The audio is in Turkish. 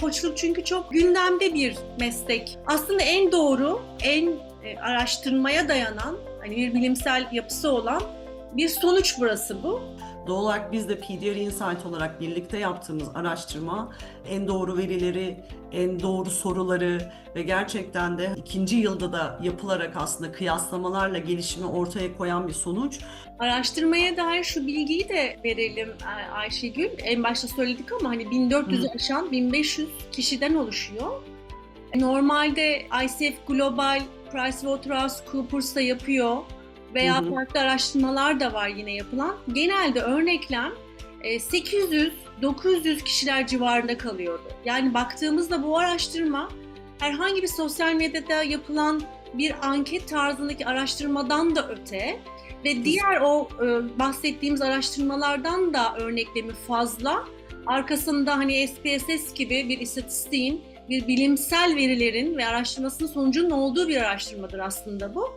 Koçluk çünkü çok gündemde bir meslek. Aslında en doğru, en e, araştırmaya dayanan, hani bir bilimsel yapısı olan bir sonuç burası bu. Doğal olarak biz de PDR Insight olarak birlikte yaptığımız araştırma en doğru verileri, en doğru soruları ve gerçekten de ikinci yılda da yapılarak aslında kıyaslamalarla gelişimi ortaya koyan bir sonuç. Araştırmaya dair şu bilgiyi de verelim Ay- Ayşegül. En başta söyledik ama hani 1400'ü Hı. aşan 1500 kişiden oluşuyor. Normalde ICF Global, PricewaterhouseCoopers da yapıyor veya Hı hı. farklı araştırmalar da var yine yapılan. Genelde örneklem e, 800-900 kişiler civarında kalıyordu. Yani baktığımızda bu araştırma herhangi bir sosyal medyada yapılan bir anket tarzındaki araştırmadan da öte ve diğer o e, bahsettiğimiz araştırmalardan da örneklemi fazla. Arkasında hani SPSS gibi bir istatistiğin, bir bilimsel verilerin ve araştırmasının sonucunun olduğu bir araştırmadır aslında bu.